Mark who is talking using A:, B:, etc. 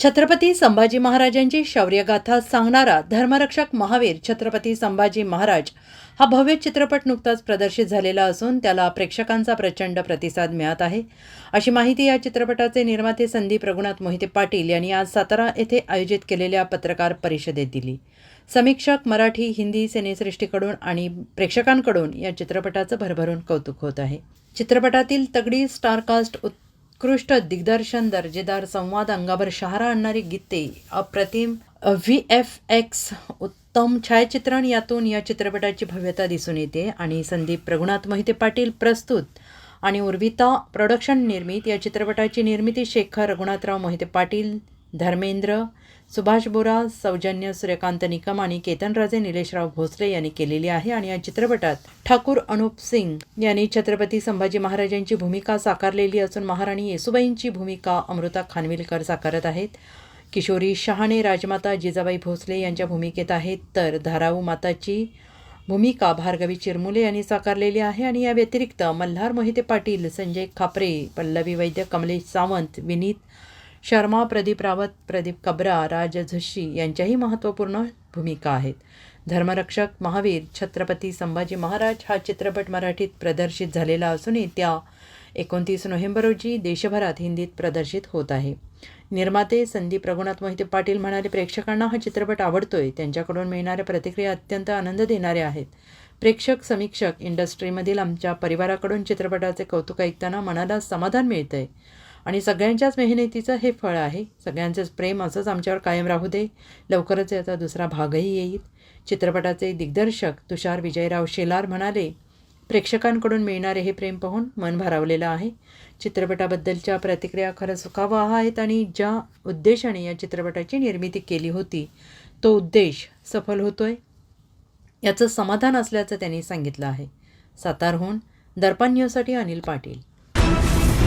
A: छत्रपती संभाजी महाराजांची शौर्यगाथा सांगणारा धर्मरक्षक महावीर छत्रपती संभाजी महाराज हा भव्य चित्रपट नुकताच प्रदर्शित झालेला असून त्याला प्रेक्षकांचा प्रचंड प्रतिसाद मिळत आहे. अशी माहिती या चित्रपटाचे निर्माते संदीप रघुनाथ मोहिते पाटील यांनी आज सातारा येथे आयोजित केलेल्या पत्रकार परिषदेत दिली. समीक्षक मराठी हिंदी सिनेसृष्टीकडून आणि प्रेक्षकांकडून या चित्रपटाचं भरभरून कौतुक होत आहे. चित्रपटातील तगडी स्टारकास्ट उत्कृष्ट दिग्दर्शन दर्जेदार संवाद अंगावर शहारा आणणारी गीते अप्रतिम व्ही एफ एक्स उत्तम छायाचित्रण. यातून या चित्रपटाची भव्यता दिसून येते आणि संदीप रघुनाथ मोहिते पाटील प्रस्तुत आणि उर्विता प्रोडक्शन निर्मित. या चित्रपटाची निर्मिती शेखर रघुनाथराव मोहिते पाटील धर्मेंद्र सुभाष बोरा सौजन्य सूर्यकांत निकम आणि केतनराजे निलेशराव भोसले यांनी केलेली आहे. आणि या चित्रपटात ठाकूर अनुप सिंग यांनी छत्रपती संभाजी महाराजांची भूमिका साकारलेली असून महाराणी येसुबाईंची भूमिका अमृता खानविलकर साकारत आहेत. किशोरी शहाणे राजमाता जिजाबाई भोसले यांच्या भूमिकेत आहेत तर धाराऊ माताची भूमिका भार्गवी चिरमुले यांनी साकारलेली आहे. आणि या व्यतिरिक्त मल्हार मोहिते पाटील संजय खापरे पल्लवी वैद्य कमलेश सावंत विनीत शर्मा प्रदीप रावत प्रदीप कबरा राज झशी यांच्याही महत्त्वपूर्ण भूमिका आहेत. धर्मरक्षक महावीर छत्रपती संभाजी महाराज हा चित्रपट मराठीत प्रदर्शित झालेला असूनही त्या एकोणतीस नोव्हेंबर रोजी देशभरात हिंदीत प्रदर्शित होत आहे. निर्माते संदीप रघुनाथ मोहिते पाटील म्हणाले प्रेक्षकांना हा चित्रपट आवडतोय. त्यांच्याकडून मिळणाऱ्या प्रतिक्रिया अत्यंत आनंद देणाऱ्या आहेत. प्रेक्षक समीक्षक इंडस्ट्रीमधील आमच्या परिवाराकडून चित्रपटाचे कौतुक ऐकताना मनाला समाधान मिळतंय. आणि सगळ्यांच्याच मेहनतीचं हे फळ आहे. सगळ्यांचंच प्रेम असंच आमच्यावर कायम राहू दे. लवकरच याचा दुसरा भागही येईल. चित्रपटाचे दिग्दर्शक तुषार विजयराव शेलार म्हणाले प्रेक्षकांकडून मिळणारे हे प्रेम पाहून मन भारावलेलं आहे. चित्रपटाबद्दलच्या प्रतिक्रिया खरंच सुखावा आहेत आणि ज्या उद्देशाने या चित्रपटाची निर्मिती केली होती तो उद्देश सफल होतोय. याचं समाधान असल्याचं त्यांनी सांगितलं आहे. सातारहून दर्पण न्यूजसाठी अनिल पाटील.